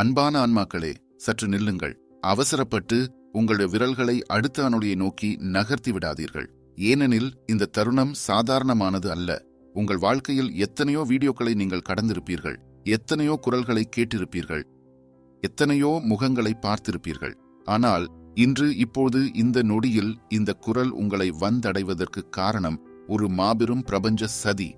அன்பான ஆன்மாக்களே சற்று நில்லுங்கள். அவசரப்பட்டு உங்களுடைய விரல்களை அடுத்த அணுடியை நோக்கி நகர்த்தி விடாதீர்கள். ஏனெனில் இந்த தருணம் சாதாரணமானது அல்ல. உங்கள் வாழ்க்கையில் எத்தனையோ வீடியோக்களை நீங்கள் கடந்திருப்பீர்கள். எத்தனையோ குரல்களை கேட்டிருப்பீர்கள். எத்தனையோ முகங்களை பார்த்திருப்பீர்கள். ஆனால் இன்று இப்போது இந்த நொடியில் இந்த குரல் உங்களை வந்தடைவதற்கு காரணம் ஒரு மாபெரும் பிரபஞ்ச சதி.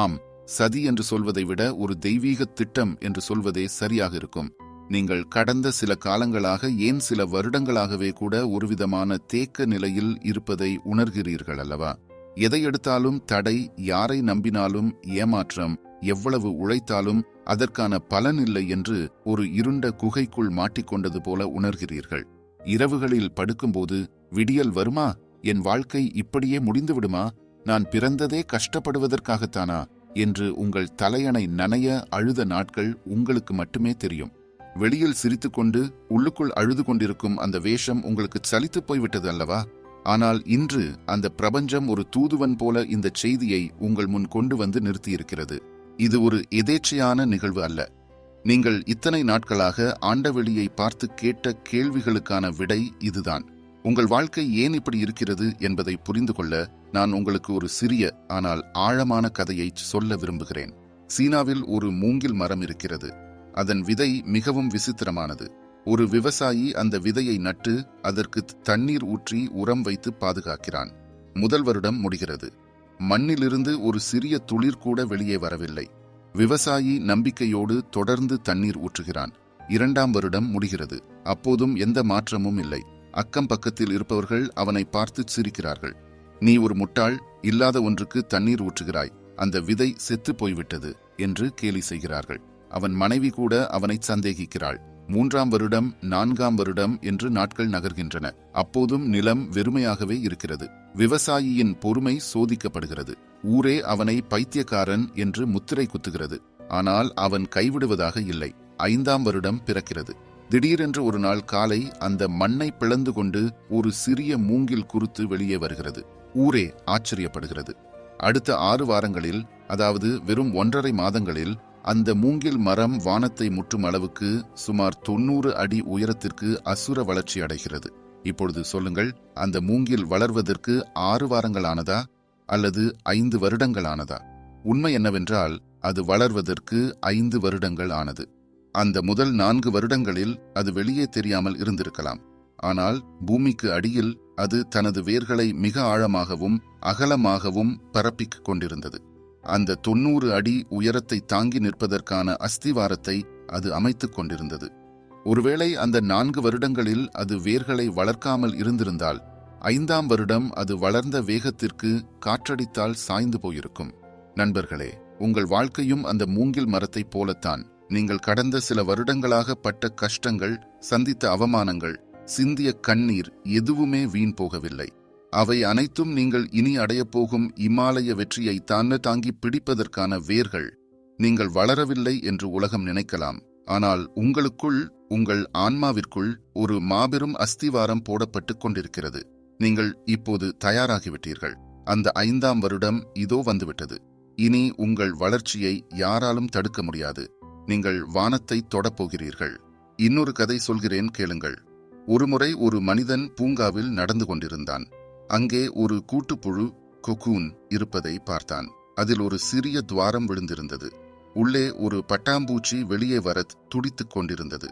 ஆம் சதி என்று சொல்வதை விட ஒரு தெய்வீக திட்டம் என்று சொல்வதே சரியாக இருக்கும். நீங்கள் கடந்த சில காலங்களாக ஏன் சில வருடங்களாகவே கூட ஒருவிதமான தேக்க நிலையில் இருப்பதை உணர்கிறீர்கள் அல்லவா? எதை எடுத்தாலும் தடை யாரை நம்பினாலும் ஏமாற்றம் எவ்வளவு உழைத்தாலும் அதற்கான பலன் இல்லை என்று ஒரு இருண்ட குகைக்குள் மாட்டிக்கொண்டது போல உணர்கிறீர்கள். இரவுகளில் படுக்கும்போது விடியல் வருமா? என் வாழ்க்கை இப்படியே முடிந்துவிடுமா? நான் பிறந்ததே கஷ்டப்படுவதற்காகத்தானா? என்று உங்கள் தலையணை நனைய அழுத நாட்கள் உங்களுக்கு மட்டுமே தெரியும். வெளியில் சிரித்துக்கொண்டு உள்ளுக்குள் அழுது கொண்டிருக்கும் அந்த வேஷம் உங்களுக்கு சலித்துப் போய்விட்டது அல்லவா? ஆனால் இன்று அந்த பிரபஞ்சம் ஒரு தூதுவன் போல இந்த செய்தியை உங்கள் முன் கொண்டு வந்து நிறுத்தியிருக்கிறது. இது ஒரு எதேச்சையான நிகழ்வு அல்ல. நீங்கள் இத்தனை நாட்களாக ஆண்டவெளியை பார்த்து கேட்ட கேள்விகளுக்கான விடை இதுதான். உங்கள் வாழ்க்கை ஏன் இப்படி இருக்கிறது என்பதை புரிந்து கொள்ள நான் உங்களுக்கு ஒரு சிறிய ஆனால் ஆழமான கதையை சொல்ல விரும்புகிறேன். சீனாவில் ஒரு மூங்கில் மரம் இருக்கிறது. அதன் விதை மிகவும் விசித்திரமானது. ஒரு விவசாயி அந்த விதையை நட்டு அதற்கு தண்ணீர் ஊற்றி உரம் வைத்து பாதுகாக்கிறான். முதல் வருடம் முடிகிறது. மண்ணிலிருந்து ஒரு சிறிய துளிர் கூட வெளியே வரவில்லை. விவசாயி நம்பிக்கையோடு தொடர்ந்து தண்ணீர் ஊற்றுகிறான். இரண்டாம் வருடம் முடிகிறது. அப்போதும் எந்த மாற்றமும் இல்லை. அக்கம் பக்கத்தில் இருப்பவர்கள் அவனை பார்த்து சிரிக்கிறார்கள். நீ ஒரு முட்டாள் இல்லாத ஒன்றுக்கு தண்ணீர் ஊற்றுகிறாய். அந்த விதை செத்து போய்விட்டது என்று கேலி செய்கிறார்கள். அவன் மனைவி கூட அவனை சந்தேகிக்கிறாள். மூன்றாம் வருடம் நான்காம் வருடம் என்று நாட்கள் நகர்கின்றன. அப்போதும் நிலம் வெறுமையாகவே இருக்கிறது. விவசாயியின் பொறுமை சோதிக்கப்படுகிறது. ஊரே அவனை பைத்தியக்காரன் என்று முத்திரை குத்துகிறது. ஆனால் அவன் கைவிடுவதாக இல்லை. ஐந்தாம் வருடம் பிறக்கிறது. திடீரென்று ஒரு நாள் காலை அந்த மண்ணை பிளந்து கொண்டு ஒரு சிறிய மூங்கில் குறுத்து வெளியே வருகிறது. ஊரே ஆச்சரியப்படுகிறது. அடுத்த ஆறு வாரங்களில் அதாவது வெறும் ஒன்றரை மாதங்களில் அந்த மூங்கில் மரம் வானத்தை முற்றும் அளவுக்கு சுமார் தொன்னூறு அடி உயரத்திற்கு அசுர வளர்ச்சி அடைகிறது. இப்பொழுது சொல்லுங்கள் அந்த மூங்கில் வளர்வதற்கு ஆறு வாரங்கள் ஆனதா அல்லது ஐந்து வருடங்கள் ஆனதா உண்மை என்னவென்றால் அது வளர்வதற்கு ஐந்து வருடங்கள் ஆனது. அந்த முதல் நான்கு வருடங்களில் அது வெளியே தெரியாமல் இருந்திருக்கலாம். ஆனால் பூமிக்கு அடியில் அது தனது வேர்களை மிக ஆழமாகவும் அகலமாகவும் பரப்பிக் கொண்டிருந்தது. அந்த தொன்னூறு அடி உயரத்தை தாங்கி நிற்பதற்கான அஸ்திவாரத்தை அது அமைத்துக் கொண்டிருந்தது. ஒருவேளை அந்த நான்கு வருடங்களில் அது வேர்களை வளர்க்காமல் இருந்திருந்தால் ஐந்தாம் வருடம் அது வளர்ந்த வேகத்திற்கு காற்றடித்தால் சாய்ந்து போயிருக்கும். நண்பர்களே உங்கள் வாழ்க்கையும் அந்த மூங்கில் மரத்தைப் போலத்தான். நீங்கள் கடந்த சில வருடங்களாக பட்ட கஷ்டங்கள் சந்தித்த அவமானங்கள் சிந்திய கண்ணீர் எதுவுமே வீண் போகவில்லை. அவை அனைத்தும் நீங்கள் இனி அடையப்போகும் இமாலய வெற்றியை தான தாங்கி பிடிப்பதற்கான வேர்கள். நீங்கள் வளரவில்லை என்று உலகம் நினைக்கலாம். ஆனால் உங்களுக்குள் உங்கள் ஆன்மாவிற்குள் ஒரு மாபெரும் அஸ்திவாரம் போடப்பட்டுக் கொண்டிருக்கிறது. நீங்கள் இப்போது தயாராகிவிட்டீர்கள். அந்த ஐந்தாம் வருடம் இதோ வந்துவிட்டது. இனி உங்கள் வளர்ச்சியை யாராலும் தடுக்க முடியாது. நீங்கள் வானத்தை தொடப்போகிறீர்கள். இன்னொரு கதை சொல்கிறேன் கேளுங்கள். ஒருமுறை ஒரு மனிதன் பூங்காவில் நடந்து கொண்டிருந்தான். அங்கே ஒரு கூட்டுப்புழு கொக்கூன் இருப்பதை பார்த்தான். அதில் ஒரு சிறிய துவாரம் விழுந்திருந்தது. உள்ளே ஒரு பட்டாம்பூச்சி வெளியே வர துடித்துக் கொண்டிருந்தது.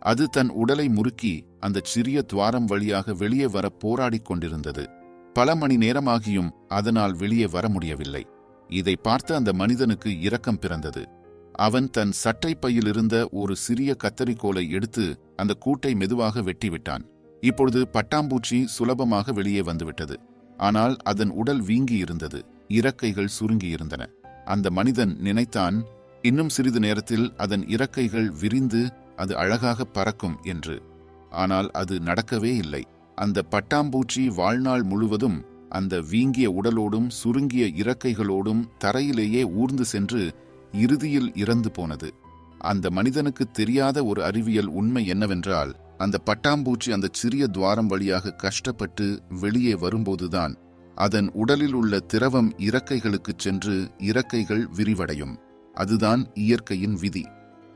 அது தன் உடலை முறுக்கி அந்த சிறிய துவாரம் வழியாக வெளியே வர போராடிக் கொண்டிருந்தது. பல மணி நேரமாகியும் அதனால் வெளியே வர முடியவில்லை. இதை பார்த்த அந்த மனிதனுக்கு இரக்கம் பிறந்தது. அவன் தன் சட்டை பையில் இருந்த ஒரு சிறிய கத்தரிக்கோலை எடுத்து அந்த கூட்டை மெதுவாக வெட்டிவிட்டான். இப்பொழுது பட்டாம்பூச்சி சுலபமாக வெளியே வந்துவிட்டது. ஆனால் அதன் உடல் வீங்கி இருந்தது இறக்கைகள் சுருங்கியிருந்தன. அந்த மனிதன் நினைத்தான் இன்னும் சிறிது நேரத்தில் அதன் இறக்கைகள் விரிந்து அது அழகாக பறக்கும் என்று. ஆனால் அது நடக்கவே இல்லை. அந்த பட்டாம்பூச்சி வாழ்நாள் முழுவதும் அந்த வீங்கிய உடலோடும் சுருங்கிய இறக்கைகளோடும் தரையிலேயே ஊர்ந்து சென்று இறுதியில் இறந்து போனது. அந்த மனிதனுக்கு தெரியாத ஒரு அறிவியல் உண்மை என்னவென்றால் அந்த பட்டாம்பூச்சி அந்த சிறிய துவாரம் வழியாக கஷ்டப்பட்டு வெளியே வரும்போதுதான் அதன் உடலில் உள்ள திரவம் இறக்கைகளுக்குச் சென்று இறக்கைகள் விரிவடையும். அதுதான் இயற்கையின் விதி.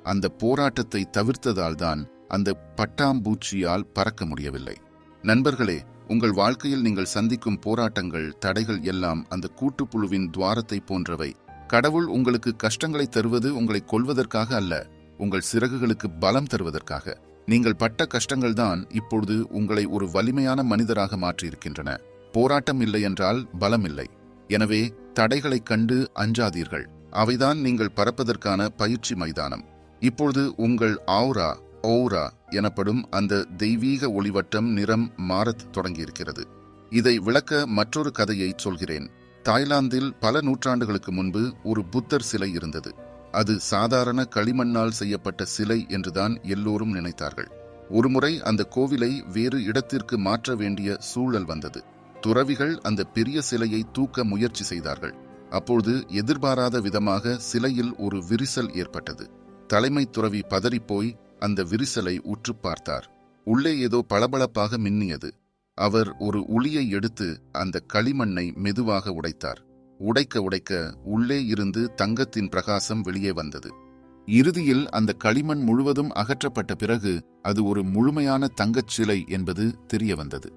அந்த போராட்டத்தை தவிர்த்ததால்தான் அந்த பட்டாம்பூச்சியால் பறக்க முடியவில்லை. நண்பர்களே உங்கள் வாழ்க்கையில் நீங்கள் சந்திக்கும் போராட்டங்கள் தடைகள் எல்லாம் அந்த கூட்டுப்புழுவின் துவாரத்தை போன்றவை. கடவுள் உங்களுக்கு கஷ்டங்களை தருவது உங்களை கொல்வதற்காக அல்ல உங்கள் சிறகுகளுக்கு பலம் தருவதற்காக. நீங்கள் பட்ட கஷ்டங்கள்தான் இப்பொழுது உங்களை ஒரு வலிமையான மனிதராக மாற்றியிருக்கின்றன. போராட்டம் இல்லை என்றால் பலம் இல்லை. எனவே தடைகளைக் கண்டு அஞ்சாதீர்கள். அவைதான் நீங்கள் பறப்பதற்கான பயிற்சி மைதானம். இப்பொழுது உங்கள் ஆவ்ரா ஓரா எனப்படும் அந்த தெய்வீக ஒளிவட்டம் நிறம் மாறத் தொடங்கியிருக்கிறது. இதை விளக்க மற்றொரு கதையை சொல்கிறேன். தாய்லாந்தில் பல நூற்றாண்டுகளுக்கு முன்பு ஒரு புத்தர் சிலை இருந்தது. அது சாதாரண களிமண்ணால் செய்யப்பட்ட சிலை என்றுதான் எல்லோரும் நினைத்தார்கள். ஒருமுறை அந்த கோவிலை வேறு இடத்திற்கு மாற்ற வேண்டிய சூழல் வந்தது. துறவிகள் அந்த பெரிய சிலையை தூக்க முயற்சி செய்தார்கள். அப்போது எதிர்பாராத விதமாக சிலையில் ஒரு விரிசல் ஏற்பட்டது. தலைமை துறவி பதறிப்போய் அந்த விரிசலை உற்று பார்த்தார். உள்ளே ஏதோ பளபளப்பாக மின்னியது. அவர் ஒரு உளியை எடுத்து அந்த களிமண்ணை மெதுவாக உடைத்தார். உடைக்க உடைக்க உள்ளே இருந்து தங்கத்தின் பிரகாசம் வெளியே வந்தது. இறுதியில் அந்த களிமண் முழுவதும் அகற்றப்பட்ட பிறகு அது ஒரு முழுமையான தங்கச் சிலை என்பது தெரிய வந்தது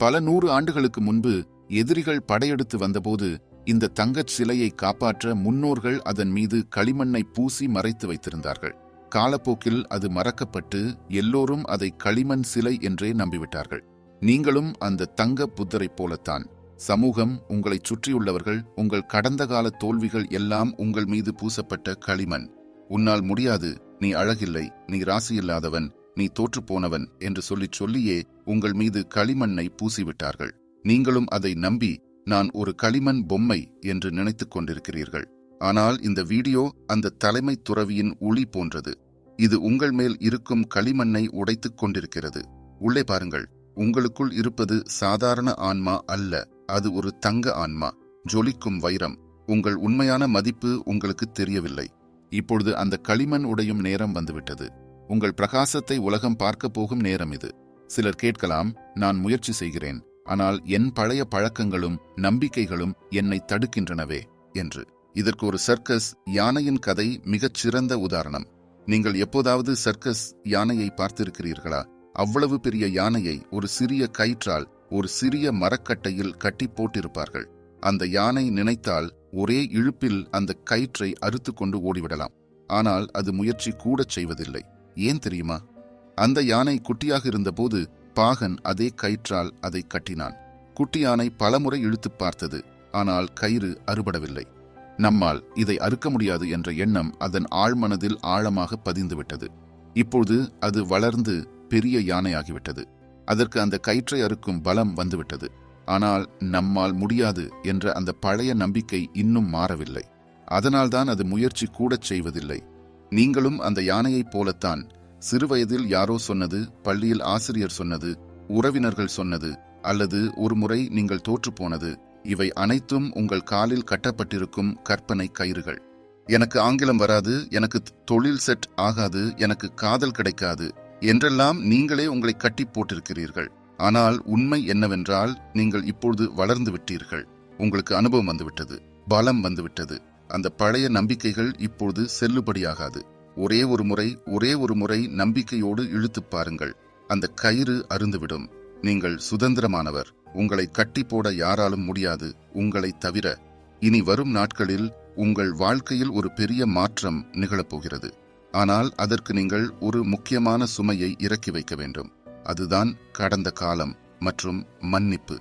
பல நூறு ஆண்டுகளுக்கு முன்பு எதிரிகள் படையெடுத்து வந்தபோது இந்த தங்கச் சிலையை காப்பாற்ற முன்னோர்கள் அதன் மீது களிமண்ணை பூசி மறைத்து வைத்திருந்தார்கள். காலப்போக்கில் அது மறக்கப்பட்டு எல்லோரும் அதை களிமண் சிலை என்றே நம்பிவிட்டார்கள். நீங்களும் அந்த தங்க புத்தரைப் போலத்தான். சமூகம் உங்களைச் சுற்றியுள்ளவர்கள் உங்கள் கடந்த கால தோல்விகள் எல்லாம் உங்கள் மீது பூசப்பட்ட களிமண். உன்னால் முடியாது நீ அழகில்லை நீ ராசியில்லாதவன் நீ தோற்றுப்போனவன் என்று சொல்லிச் சொல்லியே உங்கள் மீது களிமண்ணை பூசிவிட்டார்கள். நீங்களும் அதை நம்பி நான் ஒரு களிமண் பொம்மை என்று நினைத்துக் கொண்டிருக்கிறீர்கள். ஆனால் இந்த வீடியோ அந்த தலைமை துறவியின் ஒளி போன்றது. இது உங்கள் மேல் இருக்கும் களிமண்ணை உடைத்துக் கொண்டிருக்கிறது. உள்ளே பாருங்கள். உங்களுக்குள் இருப்பது சாதாரண ஆன்மா அல்ல அது ஒரு தங்க ஆன்மா. ஜொலிக்கும் வைரம். உங்கள் உண்மையான மதிப்பு உங்களுக்கு தெரியவில்லை. இப்பொழுது அந்த களிமண் உடையும் நேரம் வந்துவிட்டது. உங்கள் பிரகாசத்தை உலகம் பார்க்கப் போகும் நேரம் இது. சிலர் கேட்கலாம் நான் முயற்சி செய்கிறேன். ஆனால் என் பழைய பழக்கங்களும் நம்பிக்கைகளும் என்னை தடுக்கின்றனவே என்று. இதற்கு ஒரு சர்க்கஸ் யானையின் கதை மிகச் சிறந்த உதாரணம். நீங்கள் எப்போதாவது சர்க்கஸ் யானையை பார்த்திருக்கிறீர்களா? அவ்வளவு பெரிய யானையை ஒரு சிறிய கயிற்றால் ஒரு சிறிய மரக்கட்டையில் கட்டி போட்டிருப்பார்கள். அந்த யானை நினைத்தால் ஒரே இழுப்பில் அந்த கயிற்றை அறுத்து கொண்டு ஓடிவிடலாம். ஆனால் அது முயற்சி கூடச் செய்வதில்லை. ஏன் தெரியுமா? அந்த யானை குட்டியாக இருந்தபோது பாகன் அதே கயிற்றால் அதை கட்டினான். குட்டி யானை பலமுறை இழுத்துப் பார்த்தது. ஆனால் கயிறு அறுபடவில்லை. நம்மால் இதை அறுக்க முடியாது என்ற எண்ணம் அதன் ஆழ்மனதில் ஆழமாக பதிந்துவிட்டது. இப்பொழுது அது வளர்ந்து பெரிய யானையாகிவிட்டது. அதற்கு அந்த கயிற்றை அறுக்கும் பலம் வந்துவிட்டது. ஆனால் நம்மால் முடியாது என்ற அந்த பழைய நம்பிக்கை இன்னும் மாறவில்லை. அதனால்தான் அது முயற்சி கூடச் செய்வதில்லை. நீங்களும் அந்த யானையைப் போலத்தான். சிறுவயதில் யாரோ சொன்னது பள்ளியில் ஆசிரியர் சொன்னது உறவினர்கள் சொன்னது அல்லது ஒருமுறை நீங்கள் தோற்றுப்போனது இவை அனைத்தும் உங்கள் காலில் கட்டப்பட்டிருக்கும் கற்பனை கயிறுகள். எனக்கு ஆங்கிலம் வராது எனக்கு தொழில் செட் ஆகாது எனக்கு காதல் கிடைக்காது. என்றெல்லாம் நீங்களே உங்களை கட்டி போட்டிருக்கிறீர்கள். ஆனால் உண்மை என்னவென்றால் நீங்கள் இப்பொழுது வளர்ந்து விட்டீர்கள். உங்களுக்கு அனுபவம் வந்துவிட்டது பலம் வந்துவிட்டது. அந்த பழைய நம்பிக்கைகள் இப்பொழுது செல்லுபடியாகாது. ஒரே ஒரு முறை ஒரே ஒரு முறை நம்பிக்கையோடு இழுத்துப் பாருங்கள். அந்த கயிறு அருந்துவிடும் நீங்கள் சுதந்திரமானவர். உங்களை கட்டி போட யாராலும் முடியாது. உங்களை தவிர இனி வரும் நாட்களில் உங்கள் வாழ்க்கையில் ஒரு பெரிய மாற்றம் நிகழப்போகிறது ஆனால் அதற்கு நீங்கள் ஒரு முக்கியமான சுமையை இறக்கி வைக்க வேண்டும். அதுதான் கடந்த காலம் மற்றும் மன்னிப்பு.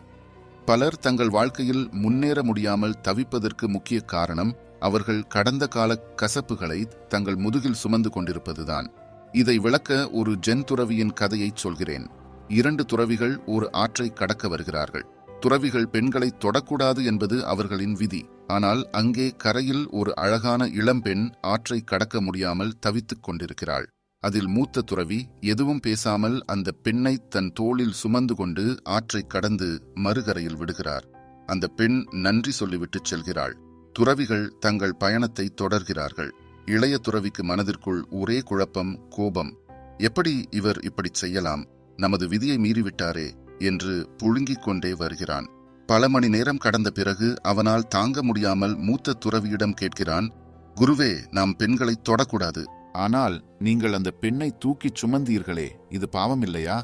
பலர் தங்கள் வாழ்க்கையில் முன்னேற முடியாமல் தவிப்பதற்கு முக்கிய காரணம் அவர்கள் கடந்த கால கசப்புகளை தங்கள் முதுகில் சுமந்து கொண்டிருப்பதுதான். இதை விளக்க ஒரு ஜென் துறவியின் கதையைச் சொல்கிறேன். இரண்டு துறவிகள் ஒரு ஆற்றை கடக்க வருகிறார்கள். துறவிகள் பெண்களை தொடக்கூடாது என்பது அவர்களின் விதி. ஆனால் அங்கே கரையில் ஒரு அழகான இளம்பெண் ஆற்றை கடக்க முடியாமல் தவித்துக் கொண்டிருக்கிறாள். அதில் மூத்த துறவி எதுவும் பேசாமல் அந்த பெண்ணை தன் தோளில் சுமந்து கொண்டு ஆற்றை கடந்து மறுகரையில் விடுகிறார். அந்த பெண் நன்றி சொல்லிவிட்டுச் செல்கிறாள். துறவிகள் தங்கள் பயணத்தை தொடர்கிறார்கள். இளைய துறவிக்கு மனதிற்குள் ஒரே குழப்பம் கோபம். எப்படி இவர் இப்படிச் செய்யலாம்? நமது விதியை மீறிவிட்டாரே. என்று புழுங்கிக் கொண்டே வருகிறான். பல மணி நேரம் கடந்த பிறகு அவனால் தாங்க முடியாமல் மூத்த துறவியிடம் கேட்கிறான் குருவே நாம் பெண்களை தொடக்கூடாது. ஆனால் நீங்கள் அந்த பெண்ணை தூக்கிச் சுமந்தீர்களே இது பாவம் இல்லையா?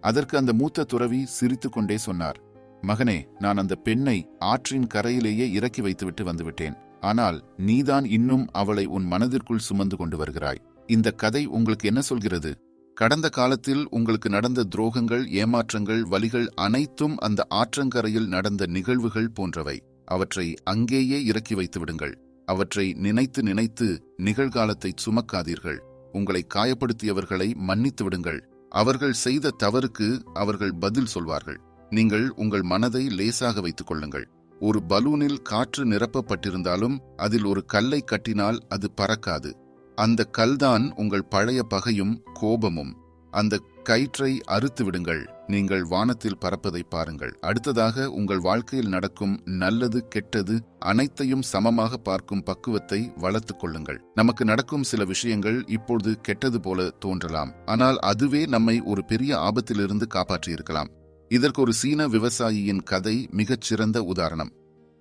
அதற்கு அந்த மூத்த துறவி சிரித்துக்கொண்டே சொன்னார் மகனே நான் அந்த பெண்ணை ஆற்றின் கரையிலேயே இறக்கி வைத்துவிட்டு வந்துவிட்டேன். ஆனால் நீதான் இன்னும் அவளை உன் மனதிற்குள் சுமந்து கொண்டு வருகிறாய். இந்த கதை உங்களுக்கு என்ன சொல்கிறது? கடந்த காலத்தில் உங்களுக்கு நடந்த துரோகங்கள் ஏமாற்றங்கள் வலிகள் அனைத்தும் அந்த ஆற்றங்கரையில் நடந்த நிகழ்வுகள் போன்றவை. அவற்றை அங்கேயே இறக்கி வைத்து விடுங்கள். அவற்றை நினைத்து நினைத்து நிகழ்காலத்தை சுமக்காதீர்கள். உங்களை காயப்படுத்தியவர்களை மன்னித்து விடுங்கள். அவர்கள் செய்த தவறுக்கு அவர்கள் பதில் சொல்வார்கள். நீங்கள் உங்கள் மனதை லேசாக வைத்துக் கொள்ளுங்கள். ஒரு பலூனில் காற்று நிரப்பப்பட்டிருந்தாலும் அதில் ஒரு கல்லை கட்டினால் அது பறக்காது. அந்த கல்தான் உங்கள் பழைய பகையும் கோபமும். அந்த கயிற்றை அறுத்து விடுங்கள் நீங்கள் வானத்தில் பறப்பதை பாருங்கள். அடுத்ததாக உங்கள் வாழ்க்கையில் நடக்கும் நல்லது கெட்டது அனைத்தையும் சமமாக பார்க்கும் பக்குவத்தை வளர்த்துக் கொள்ளுங்கள். நமக்கு நடக்கும் சில விஷயங்கள் இப்பொழுது கெட்டது போல தோன்றலாம். ஆனால் அதுவே நம்மை ஒரு பெரிய ஆபத்திலிருந்து காப்பாற்றியிருக்கலாம். இதற்கு ஒரு சீன விவசாயியின் கதை மிகச் சிறந்த உதாரணம்.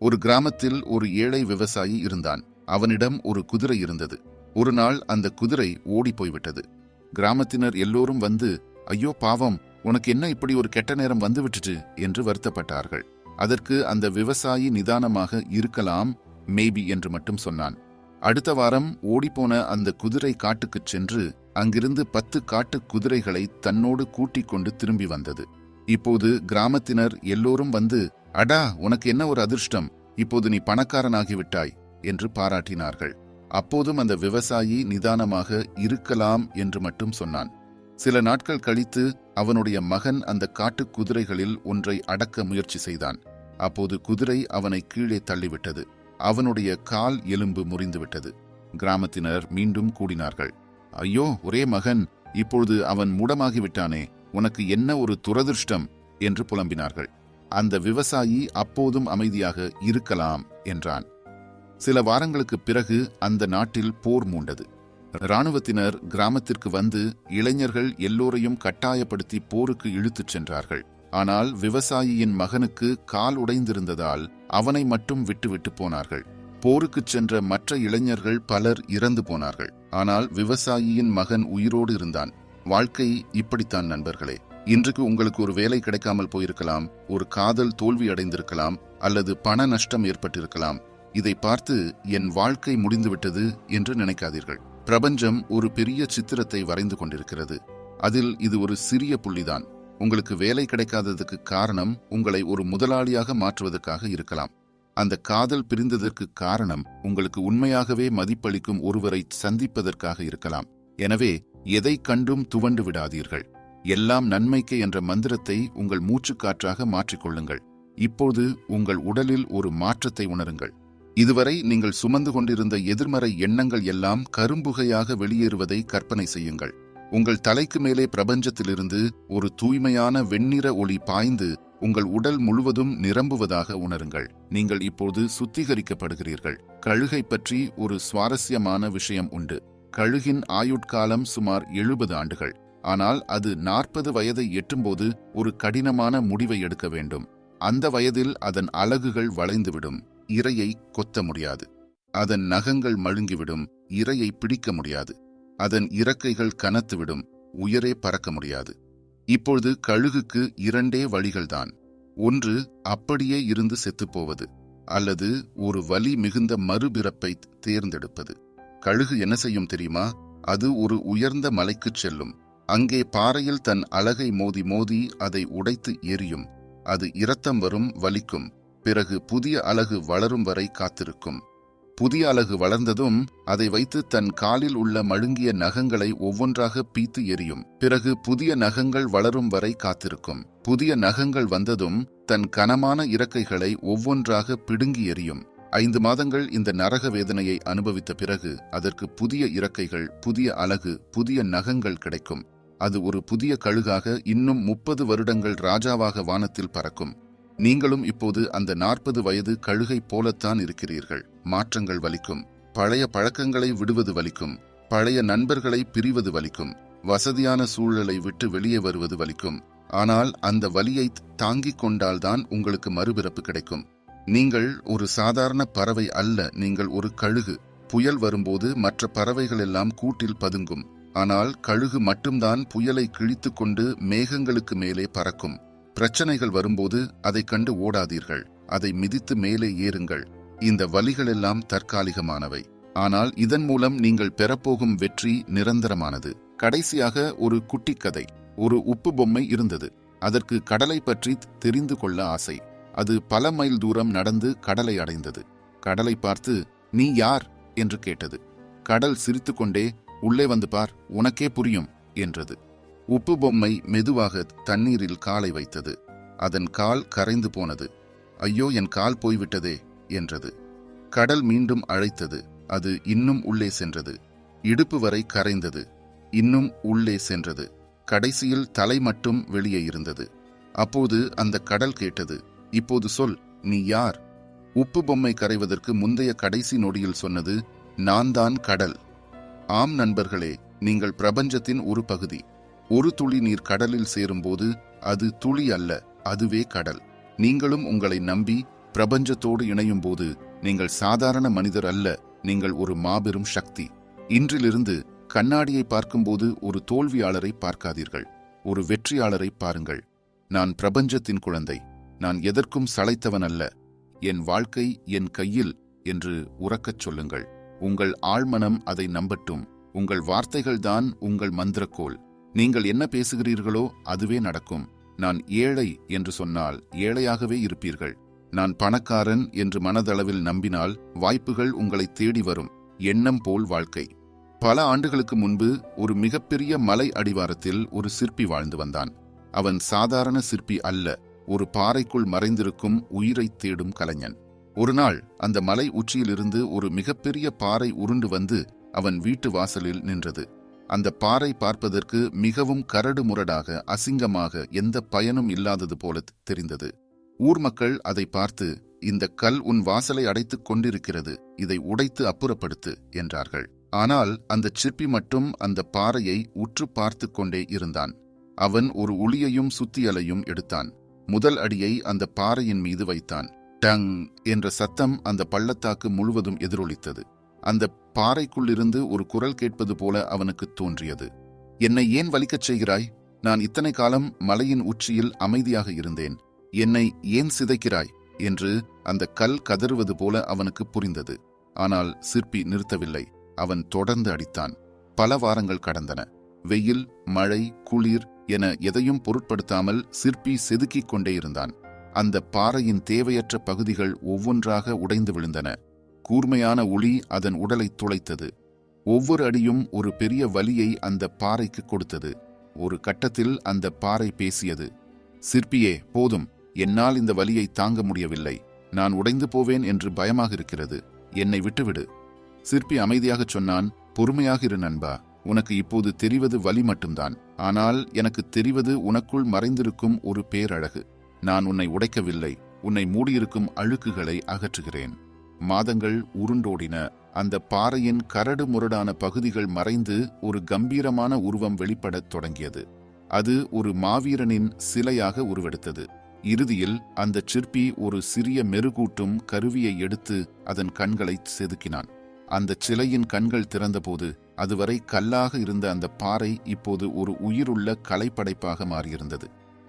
ஒரு கிராமத்தில் ஒரு ஏழை விவசாயி இருந்தான். அவனிடம் ஒரு குதிரை இருந்தது. ஒரு நாள் அந்த குதிரை ஓடிப் போய்விட்டது கிராமத்தினர் எல்லோரும் வந்து ஐயோ பாவம் உனக்கு என்ன இப்படி ஒரு கெட்ட நேரம் வந்துவிட்டுச்சு என்று வருத்தப்பட்டார்கள். அதற்கு அந்த விவசாயி நிதானமாக இருக்கலாம் மேபி என்று மட்டும் சொன்னான். அடுத்த வாரம் ஓடிப்போன அந்த குதிரை காட்டுக்குச் சென்று அங்கிருந்து பத்து காட்டு குதிரைகளை தன்னோடு கூட்டிக் கொண்டு திரும்பி வந்தது. இப்போது கிராமத்தினர் எல்லோரும் வந்து அடா உனக்கு என்ன ஒரு அதிர்ஷ்டம்? இப்போது நீ பணக்காரனாகிவிட்டாய் என்று பாராட்டினார்கள். அப்போதும் அந்த விவசாயி நிதானமாக இருக்கலாம் என்று மட்டும் சொன்னான். சில நாட்கள் கழித்து அவனுடைய மகன் அந்த காட்டுக் குதிரைகளில் ஒன்றை அடக்க முயற்சி செய்தான். அப்போது குதிரை அவனை கீழே தள்ளிவிட்டது. அவனுடைய கால் எலும்பு முறிந்துவிட்டது. கிராமத்தினர் மீண்டும் கூடினார்கள். ஐயோ ஒரே மகன். இப்பொழுது அவன் மூடமாகிவிட்டானே. உனக்கு என்ன ஒரு துரதிருஷ்டம்? என்று புலம்பினார்கள். அந்த விவசாயி அப்போதும் அமைதியாக இருக்கலாம் என்றான். சில வாரங்களுக்குப் பிறகு அந்த நாட்டில் போர் மூண்டது. இராணுவத்தினர் கிராமத்திற்கு வந்து இளைஞர்கள் எல்லோரையும் கட்டாயப்படுத்தி போருக்கு இழுத்துச் சென்றார்கள். ஆனால் விவசாயியின் மகனுக்கு கால் உடைந்திருந்ததால் அவனை மட்டும் விட்டுவிட்டு போனார்கள். போருக்குச் சென்ற மற்ற இளைஞர்கள் பலர் இறந்து போனார்கள். ஆனால் விவசாயியின் மகன் உயிரோடு இருந்தான். வாழ்க்கை இப்படித்தான் நண்பர்களே. இன்றைக்கு உங்களுக்கு ஒரு வேலை கிடைக்காமல் போயிருக்கலாம் ஒரு காதல் தோல்வி அடைந்திருக்கலாம் அல்லது பண நஷ்டம் ஏற்பட்டிருக்கலாம். இதை பார்த்து என் வாழ்க்கை முடிந்துவிட்டது என்று நினைக்காதீர்கள். பிரபஞ்சம் ஒரு பெரிய சித்திரத்தை வரைந்து கொண்டிருக்கிறது. அதில் இது ஒரு சிறிய புள்ளிதான். உங்களுக்கு வேலை கிடைக்காததுக்கு காரணம் உங்களை ஒரு முதலாளியாக மாற்றுவதற்காக இருக்கலாம். அந்த காதல் பிரிந்ததற்கு காரணம் உங்களுக்கு உண்மையாகவே மதிப்பளிக்கும் ஒருவரை சந்திப்பதற்காக இருக்கலாம். எனவே எதை கண்டும் துவண்டு விடாதீர்கள். எல்லாம் நன்மைக்கு என்ற மந்திரத்தை உங்கள் மூச்சுக்காற்றாக மாற்றிக்கொள்ளுங்கள். இப்போது உங்கள் உடலில் ஒரு மாற்றத்தை உணருங்கள். இதுவரை நீங்கள் சுமந்து கொண்டிருந்த எதிர்மறை எண்ணங்கள் எல்லாம் கரும்புகையாக வெளியேறுவதை கற்பனை செய்யுங்கள். உங்கள் தலைக்கு மேலே பிரபஞ்சத்திலிருந்து ஒரு தூய்மையான வெண்ணிற ஒளி பாய்ந்து உங்கள் உடல் முழுவதும் நிரம்புவதாக உணருங்கள். நீங்கள் இப்போது சுத்திகரிக்கப்படுகிறீர்கள். கழுகை பற்றி ஒரு சுவாரஸ்யமான விஷயம் உண்டு. கழுகின் ஆயுட்காலம் சுமார் எழுபது ஆண்டுகள். ஆனால் அது நாற்பது வயதை எட்டும்போது ஒரு கடினமான முடிவை எடுக்க வேண்டும். அந்த வயதில் அதன் அலகுகள் வளைந்துவிடும். இரையை கொத்த முடியாது. அதன் நகங்கள் மழுங்கிவிடும் இரையை பிடிக்க முடியாது. அதன் இறக்கைகள் கனத்துவிடும் உயரே பறக்க முடியாது. இப்பொழுது கழுகுக்கு இரண்டே வழிகள்தான். ஒன்று அப்படியே இருந்து செத்துப்போவது அல்லது ஒரு வலி மிகுந்த மறுபிறப்பை தேர்ந்தெடுப்பது. கழுகு என்ன செய்யும் தெரியுமா? அது ஒரு உயர்ந்த மலைக்குச் செல்லும். அங்கே பாறையில் தன் அழகை மோதி மோதி அதை உடைத்து எரியும். அது இரத்தம் வரும் வலிக்கும். பிறகு புதிய அலகு வளரும் வரை காத்திருக்கும். புதிய அலகு வளர்ந்ததும் அதை வைத்து தன் காலில் உள்ள மழுங்கிய நகங்களை ஒவ்வொன்றாக பீத்து எரியும். பிறகு புதிய நகங்கள் வளரும் வரை காத்திருக்கும். புதிய நகங்கள் வந்ததும் தன் கனமான இறக்கைகளை ஒவ்வொன்றாக பிடுங்கி எரியும். ஐந்து மாதங்கள் இந்த நரக வேதனையை அனுபவித்த பிறகு அதற்கு புதிய இறக்கைகள் புதிய அலகு புதிய நகங்கள் கிடைக்கும். அது ஒரு புதிய கழுகாக இன்னும் முப்பது வருடங்கள் ராஜாவாக வானத்தில் பறக்கும். நீங்களும் இப்போது அந்த நாற்பது வயது கழுகை போலத்தான் இருக்கிறீர்கள். மாற்றங்கள் வலிக்கும். பழைய பழக்கங்களை விடுவது வலிக்கும். பழைய நண்பர்களை பிரிவது வலிக்கும். வசதியான சூழலை விட்டு வெளியே வருவது வலிக்கும். ஆனால் அந்த வலியை தாங்கிக் கொண்டால்தான் உங்களுக்கு மறுபிறப்பு கிடைக்கும். நீங்கள் ஒரு சாதாரண பறவை அல்ல நீங்கள் ஒரு கழுகு. புயல் வரும்போது மற்ற பறவைகள் எல்லாம் கூட்டில் பதுங்கும். ஆனால் கழுகு மட்டும்தான் புயலை கிழித்து கொண்டு மேகங்களுக்கு மேலே பறக்கும். பிரச்சனைகள் வரும்போது அதை கண்டு ஓடாதீர்கள். அதை மிதித்து மேலே ஏறுங்கள். இந்த வலிகளெல்லாம் தற்காலிகமானவை. ஆனால் இதன் மூலம் நீங்கள் பெறப்போகும் வெற்றி நிரந்தரமானது. கடைசியாக ஒரு குட்டி கதை ஒரு உப்பு பொம்மை இருந்தது. அதற்கு கடலை பற்றி தெரிந்து கொள்ள ஆசை. அது பல மைல் தூரம் நடந்து கடலை அடைந்தது. கடலை பார்த்து நீ யார்? என்று கேட்டது. கடல் சிரித்துக்கொண்டே உள்ளே வந்து பார் உனக்கே புரியும் என்றது. உப்பு பொம்மை மெதுவாக தண்ணீரில் காலை வைத்தது. அதன் கால் கரைந்து போனது. ஐயோ என் கால் போய்விட்டதே என்றது. கடல் மீண்டும் அழைத்தது. அது இன்னும் உள்ளே சென்றது. இடுப்பு வரை கரைந்தது. இன்னும் உள்ளே சென்றது. கடைசியில் தலை மட்டும் வெளியே இருந்தது. அப்போது அந்த கடல் கேட்டது. இப்போது சொல் நீ யார்? உப்பு பொம்மை கரைவதற்கு முந்தைய கடைசி நொடியில் சொன்னது நான் தான் கடல். ஆம் நண்பர்களே நீங்கள் பிரபஞ்சத்தின் ஒரு பகுதி. ஒரு துளி நீர் கடலில் சேரும்போது அது துளி அல்ல அதுவே கடல். நீங்களும் உங்களை நம்பி பிரபஞ்சத்தோடு இணையும் போது நீங்கள் சாதாரண மனிதர் அல்ல நீங்கள் ஒரு மாபெரும் சக்தி. இன்றிலிருந்து கண்ணாடியை பார்க்கும்போது ஒரு தோல்வியாளரை பார்க்காதீர்கள் ஒரு வெற்றியாளரை பாருங்கள். நான் பிரபஞ்சத்தின் குழந்தை நான் எதற்கும் சளைத்தவன் அல்ல. என் வாழ்க்கை என் கையில் என்று உறக்கச் சொல்லுங்கள். உங்கள் ஆழ்மனம் அதை நம்பட்டும். உங்கள் வார்த்தைகள்தான் உங்கள் மந்திரக்கோல் நீங்கள் என்ன பேசுகிறீர்களோ அதுவே நடக்கும். நான் ஏழை என்று சொன்னால் ஏழையாகவே இருப்பீர்கள். நான் பணக்காரன் என்று மனதளவில் நம்பினால் வாய்ப்புகள் உங்களை தேடி வரும். எண்ணம் போல் வாழ்க்கை. பல ஆண்டுகளுக்கு முன்பு ஒரு மிகப்பெரிய மலை அடிவாரத்தில் ஒரு சிற்பி வாழ்ந்து வந்தான். அவன் சாதாரண சிற்பி அல்ல ஒரு பாறைக்குள் மறைந்திருக்கும் உயிரைத் தேடும் கலைஞன். ஒரு நாள் அந்த மலை உச்சியிலிருந்து ஒரு மிகப்பெரிய பாறை உருண்டு வந்து அவன் வீட்டு வாசலில் நின்றது. அந்த பாறை பார்ப்பதற்கு மிகவும் கரடு முரடாக அசிங்கமாக எந்த பயனும் இல்லாதது போல தெரிந்தது. ஊர் மக்கள் அதை பார்த்து இந்த கல் உன் வாசலை அடைத்துக் கொண்டிருக்கிறது இதை உடைத்து அப்புறப்படுத்து என்றார்கள். ஆனால் அந்த சிற்பி மட்டும் அந்த பாறையை உற்று பார்த்து கொண்டே இருந்தான். அவன் ஒரு உளியையும் சுத்தியலையும் எடுத்தான். முதல் அடியை அந்த பாறையின் மீது வைத்தான். டங் என்ற சத்தம் அந்த பள்ளத்தாக்கு முழுவதும் எதிரொலித்தது. அந்த பாறைக்குள்ளிருந்து ஒரு குரல் கேட்பது போல அவனுக்கு தோன்றியது. என்னை ஏன் வலிக்கச் செய்கிறாய்? நான் இத்தனை காலம் மலையின் உச்சியில் அமைதியாக இருந்தேன். என்னை ஏன் சிதைக்கிறாய்? என்று அந்த கல் கதறுவது போல அவனுக்கு புரிந்தது. ஆனால் சிற்பி நிறுத்தவில்லை. அவன் தொடர்ந்து அடித்தான். பல வாரங்கள் கடந்தன. வெயில் மழை குளிர் என எதையும் பொருட்படுத்தாமல் சிற்பி செதுக்கிக் கொண்டே இருந்தான். அந்த பாறையின் தேவையற்ற பகுதிகள் ஒவ்வொன்றாக உடைந்து விழுந்தன. கூர்மையான ஒளி அதன் உடலை துளைத்தது. ஒவ்வொரு அடியும் ஒரு பெரிய வலியை அந்த பாறைக்கு கொடுத்தது. ஒரு கட்டத்தில் அந்த பாறை பேசியது. சிற்பியே போதும். என்னால் இந்த வலியை தாங்க முடியவில்லை. நான் உடைந்து போவேன் என்று பயமாக இருக்கிறது. என்னை விட்டுவிடு. சிற்பி அமைதியாகச் சொன்னான் பொறுமையாக இரு நண்பா. உனக்கு இப்போது தெரிவது வலி மட்டும்தான். ஆனால் எனக்கு தெரிவது உனக்குள் மறைந்திருக்கும் ஒரு பேரழகு. நான் உன்னை உடைக்கவில்லை. உன்னை மூடியிருக்கும் அழுக்குகளை அகற்றுகிறேன். மாதங்கள் உருண்டோடின. அந்த பாறையின் கரடு முரடான பகுதிகள் மறைந்து ஒரு கம்பீரமான உருவம் வெளிப்படத் தொடங்கியது. அது ஒரு மாவீரனின் சிலையாக உருவெடுத்தது. இறுதியில் அந்த சிற்பி ஒரு சிறிய மெருகூட்டும் கருவியை எடுத்து அதன் கண்களை செதுக்கினான். அந்த சிலையின் கண்கள் திறந்தபோது அதுவரை கல்லாக இருந்த அந்த பாறை இப்போது ஒரு உயிருள்ள கலைப்படைப்பாக மாறியிருந்தது.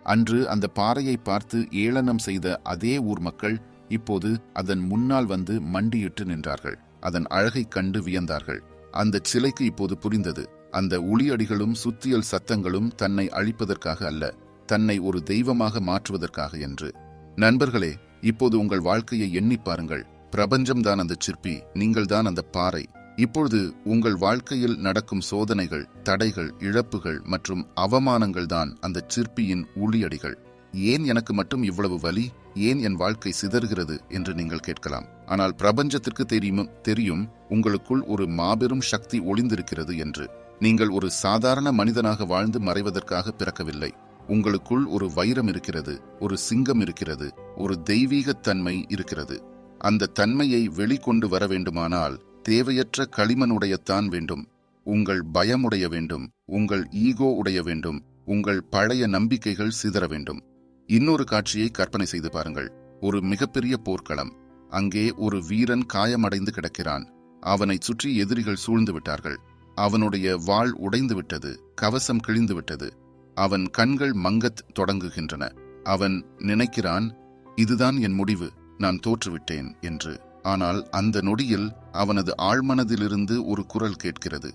அன்று அந்த பாறையை பார்த்து ஏளனம் செய்த அதே ஊர் மக்கள் இப்போது அதன் முன்னால் வந்து மண்டியிட்டு நின்றார்கள். அதன் அழகைக் கண்டு வியந்தார்கள். அந்த சிலைக்கு இப்போது புரிந்தது. அந்த உளியடிகளும் சுத்தியல் சத்தங்களும் தன்னை அழிப்பதற்காக அல்ல தன்னை ஒரு தெய்வமாக மாற்றுவதற்காக என்று. நண்பர்களே இப்போது உங்கள் வாழ்க்கையை எண்ணி பாருங்கள். பிரபஞ்சம்தான் அந்த சிற்பி நீங்கள்தான் அந்த பாறை. இப்பொழுது உங்கள் வாழ்க்கையில் நடக்கும் சோதனைகள் தடைகள் இழப்புகள் மற்றும் அவமானங்கள் தான் அந்த சிற்பியின் ஊழியடிகள் ஏன் எனக்கு மட்டும் இவ்வளவு வலி? ஏன் என் வாழ்க்கை சிதறுகிறது? என்று நீங்கள் கேட்கலாம். ஆனால் பிரபஞ்சத்திற்கு தெரியும் தெரியும் உங்களுக்குள் ஒரு மாபெரும் சக்தி ஒளிந்திருக்கிறது என்று. நீங்கள் ஒரு சாதாரண மனிதனாக வாழ்ந்து மறைவதற்காக பிறக்கவில்லை. உங்களுக்குள் ஒரு வைரம் இருக்கிறது ஒரு சிங்கம் இருக்கிறது ஒரு தெய்வீகத்தன்மை இருக்கிறது. அந்த தன்மையை வெளிக்கொண்டு வர வேண்டுமானால் தேவையற்ற களிமனுடையத்தான் வேண்டும். உங்கள் பயமுடைய வேண்டும் உங்கள் ஈகோ உடைய வேண்டும் உங்கள் பழைய நம்பிக்கைகள் சிதற வேண்டும். இன்னொரு காட்சியை கற்பனை செய்து பாருங்கள். ஒரு மிகப்பெரிய போர்க்களம். அங்கே ஒரு வீரன் காயமடைந்து கிடக்கிறான். அவனைச் சுற்றி எதிரிகள் சூழ்ந்து விட்டார்கள். அவனுடைய வாள் உடைந்து விட்டது கவசம் கிழிந்து விட்டது. அவன் கண்கள் மங்கத் தொடங்குகின்றன. அவன் நினைக்கிறான் இதுதான் என் முடிவு நான் தோற்றுவிட்டேன் என்று. ஆனால் அந்த நொடியில் அவனது ஆழ்மனதிலிருந்து ஒரு குரல் கேட்கிறது.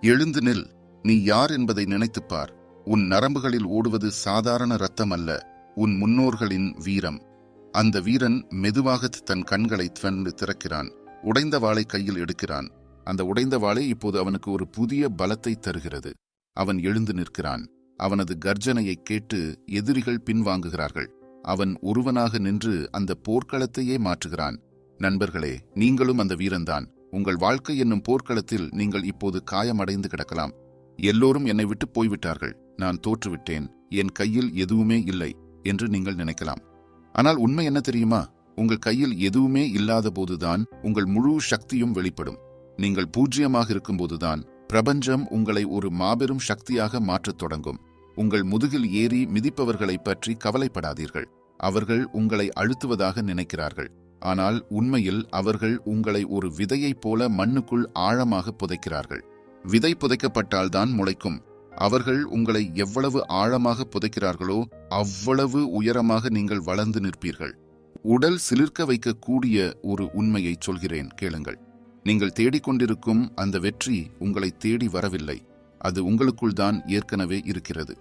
எழுந்து நில் நீ யார் என்பதை நினைத்துப் பார். உன் நரம்புகளில் ஓடுவது சாதாரண ரத்தம் அல்ல. உன் முன்னோர்களின் வீரம். அந்த வீரன் மெதுவாக தன் கண்களை திறந்து திறக்கிறான். உடைந்த வாளை கையில் எடுக்கிறான். அந்த உடைந்த வாளை இப்போது அவனுக்கு ஒரு புதிய பலத்தை தருகிறது. அவன் எழுந்து நிற்கிறான். அவனது கர்ஜனையைக் கேட்டு எதிரிகள் பின்வாங்குகிறார்கள். அவன் ஒருவனாக நின்று அந்த போர்க்களத்தையே மாற்றுகிறான். நண்பர்களே நீங்களும் அந்த வீரன்தான். உங்கள் வாழ்க்கை என்னும் போர்க்களத்தில் நீங்கள் இப்போது காயமடைந்து கிடக்கலாம். எல்லோரும் என்னை விட்டு போய்விட்டார்கள். நான் தோற்றுவிட்டேன். என் கையில் எதுவுமே இல்லை. என்று நீங்கள் நினைக்கலாம். ஆனால் உண்மை என்ன தெரியுமா? உங்கள் கையில் எதுவுமே இல்லாத போதுதான் உங்கள் முழு சக்தியும் வெளிப்படும். நீங்கள் பூஜ்யமாக இருக்கும்போதுதான் பிரபஞ்சம் உங்களை ஒரு மாபெரும் சக்தியாக மாற்றத் தொடங்கும். உங்கள் முதுகில் ஏறி மிதிப்பவர்களைப் பற்றி கவலைப்படாதீர்கள். அவர்கள் உங்களை அழுத்துவதாக நினைக்கிறார்கள். ஆனால் உண்மையில் அவர்கள் உங்களை ஒரு விதையைப் போல மண்ணுக்குள் ஆழமாக புதைக்கிறார்கள். விதை புதைக்கப்பட்டால்தான் முளைக்கும். அவர்கள் உங்களை எவ்வளவு ஆழமாக புதைக்கிறார்களோ அவ்வளவு உயரமாக நீங்கள் வளர்ந்து நிற்பீர்கள். உடல் சிலிர்க்க வைக்கக்கூடிய ஒரு உண்மையை சொல்கிறேன் கேளுங்கள். நீங்கள் தேடிக்கொண்டிருக்கும் அந்த வெற்றி உங்களை தேடி வரவில்லை. அது உங்களுக்குள் தான் ஏற்கனவே இருக்கிறது.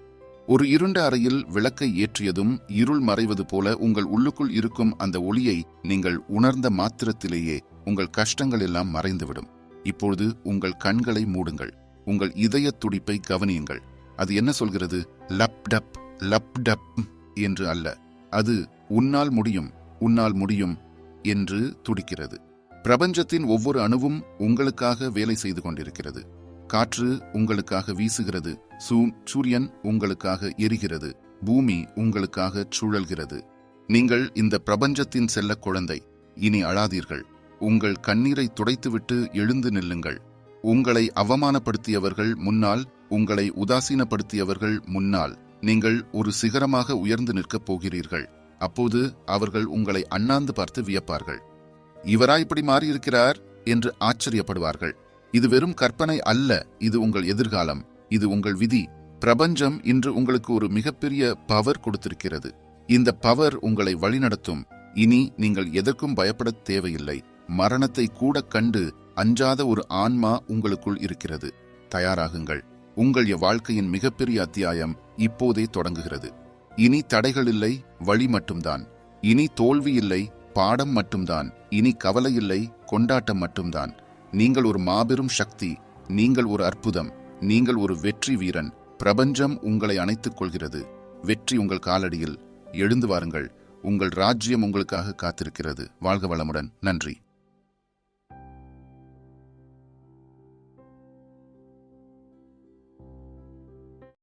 ஒரு இருண்ட அறையில் விளக்கை ஏற்றியதும் இருள் மறைவது போல உங்கள் உள்ளுக்குள் இருக்கும் அந்த ஒளியை நீங்கள் உணர்ந்த மாத்திரத்திலேயே உங்கள் கஷ்டங்கள் எல்லாம் மறைந்துவிடும். இப்பொழுது உங்கள் கண்களை மூடுங்கள். உங்கள் இதய துடிப்பை கவனியுங்கள். அது என்ன சொல்கிறது? லப் டப் லப் டப் என்று அல்ல. அது உன்னால் முடியும் உன்னால் முடியும் என்று துடிக்கிறது. பிரபஞ்சத்தின் ஒவ்வொரு அணுவும் உங்களுக்காக வேலை செய்து கொண்டிருக்கிறது. காற்று உங்களுக்காக வீசுகிறது சூ- சூரியன் உங்களுக்காக எரிகிறது பூமி உங்களுக்காக சுழல்கிறது. நீங்கள் இந்த பிரபஞ்சத்தின் செல்ல குழந்தை. இனி அழாதீர்கள். உங்கள் கண்ணீரை துடைத்துவிட்டு எழுந்து நில்லுங்கள். உங்களை அவமானப்படுத்தியவர்கள் முன்னால் உங்களை உதாசீனப்படுத்தியவர்கள் முன்னால். நீங்கள் ஒரு சிகரமாக உயர்ந்து நிற்கப் போகிறீர்கள். அப்போது அவர்கள் உங்களை அண்ணாந்து பார்த்து வியப்பார்கள். இவரா இப்படி மாறியிருக்கிறார்? என்று ஆச்சரியப்படுவார்கள். இது வெறும் கற்பனை அல்ல. இது உங்கள் எதிர்காலம். இது உங்கள் விதி. பிரபஞ்சம் இன்று உங்களுக்கு ஒரு மிகப்பெரிய பவர் கொடுத்திருக்கிறது. இந்த பவர் உங்களை வழிநடத்தும். இனி நீங்கள் எதற்கும் பயப்படத் தேவையில்லை. மரணத்தை கூட கண்டு அஞ்சாத ஒரு ஆன்மா உங்களுக்குள் இருக்கிறது. தயாராகுங்கள். உங்கள் வாழ்க்கையின் மிகப்பெரிய அத்தியாயம் இப்போதே தொடங்குகிறது. இனி தடைகள் இல்லை வழி மட்டும்தான். இனி தோல்வி இல்லை பாடம் மட்டும்தான். இனி கவலை இல்லை கொண்டாட்டம் மட்டும்தான். நீங்கள் ஒரு மாபெரும் சக்தி நீங்கள் ஒரு அற்புதம் நீங்கள் ஒரு வெற்றி வீரன். பிரபஞ்சம் உங்களை அணைத்துக் கொள்கிறது. வெற்றி உங்கள் காலடியில். எழுந்து வாருங்கள். உங்கள் ராஜ்யம் உங்களுக்காக காத்திருக்கிறது. வாழ்க வளமுடன். நன்றி.